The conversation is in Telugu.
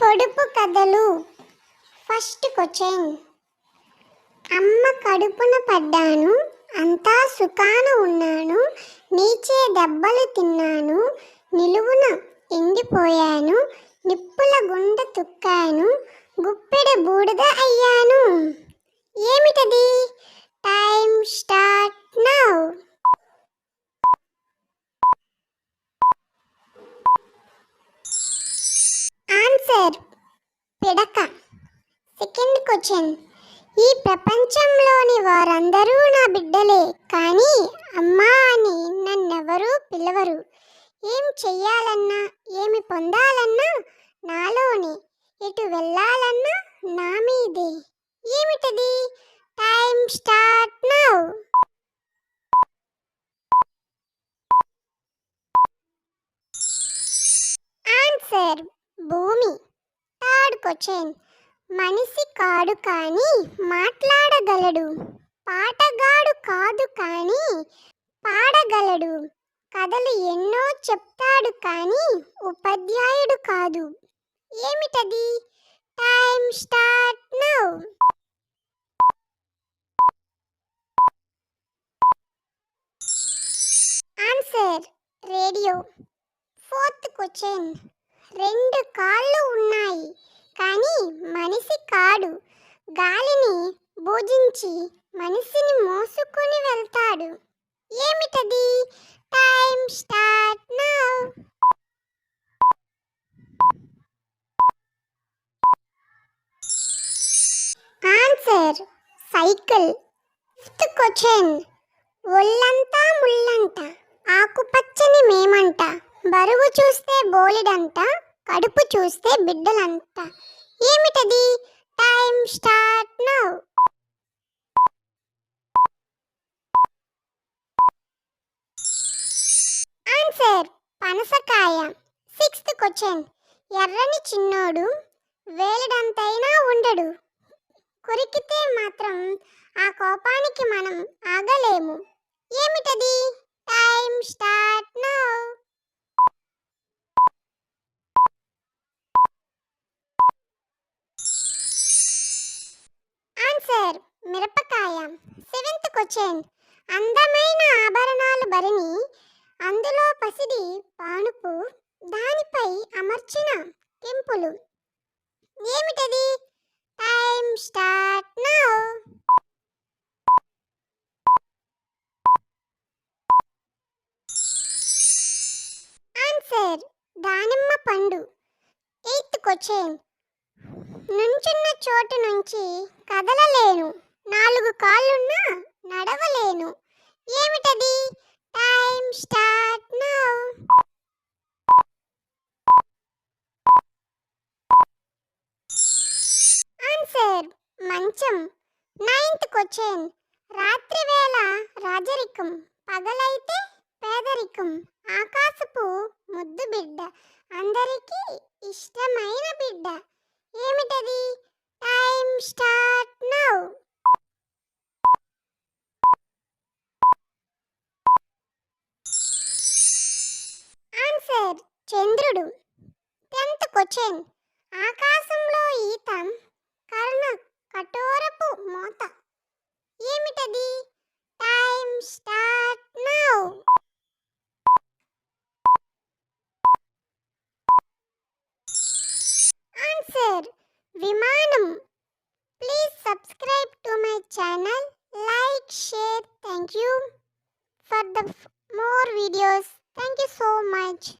పొడుపు కథలు. ఫస్ట్ క్వశ్చన్ అమ్మ కడుపున పడ్డాను అంతా సుఖాన ఉన్నాను నీచే దెబ్బలు తిన్నాను నిలువున ఎండిపోయాను నిప్పుల గుండె తుక్కాను గుప్పెడ బూడిద అయ్యాను. ఏమిటది? టైం స్టార్ట్ నౌ క్వశ్చన్ ఈ ప్రపంచంలోని వారందరూ నా బిడ్డలే కానీ అమ్మా అని నన్నెవరూ పిలవరు. ఏం చెయ్యాలన్నా ఏమి పొందాలన్నా నాలోనే ఎటు వెళ్ళాలన్నా నా మీదే. ఏమిటది? Time start now. ఆన్సర్ భూమి. థర్డ్ క్వశ్చన్ మనిషి కాడు కానీ మాట్లాడగలడు. పాటగాడు కాదు కానీ పాడగలడు. కథలు ఎన్నో చెప్తాడు కానీ ఉపాధ్యాయుడు కాదు. ఏమిటది? Time start now. Answer radio. Fourth question. రెండు కాళ్ళు ఉన్నాయి. కానీ మనిషి కాడు. గాలిని భోజించి మనిషిని మోసుకొని వెళ్తాడు. ఏమిటది? Time start now. Answer cycle. Fifth question. ఒళ్ళంతా ముళ్ళంట. ఆకుపచ్చని మేమంట. బరువు చూస్తే బోలెడంట. కడుపు చూస్తే బిడ్డలంతా ఏమిటది? Time start now. ఆన్సర్ పనసకాయ. Sixth question. ఎర్రని చిన్నోడు వేలడంతైనా ఉండడు. కొరికితే మాత్రం ఆ కోపానికి మనం ఆగలేము. ఏమిటది? టైం స్టార్ట్ మిరపకాయ సెవెంత్ క్వశ్చన్. అందమైన ఆభరణాలు భరిణి అందులో పసిడి పానుపు దానిపై అమర్చిన కెంపులు. ఏమిటది? Time start now. ఆన్సర్ దానిమ్మ పండు. Eighth question. నుంచున్న చోటు నుంచి కదలలేను. నాలుగు కాళ్ళున్నా నడవలేను. ఏమిటది? Time start now. ఆన్సర్ మంచం. నైన్త్ క్వశ్చన్ రాత్రి వేళ రాజరికం పగలైతే పేదరికం. ఆకాశపు ముద్దు బిడ్డ అందరికీ ఇష్టమైన బిడ్డ. ఏమిటది? టైం చంద్రుడు. Tenth question. ఆకాశంలో ఈత కర్ణ కఠోరపు మోత. ఏమిటది? Time start now. ఆన్సర్ విమానం. Please subscribe to my channel. Like share. Thank you for the more videos. Thank you so much.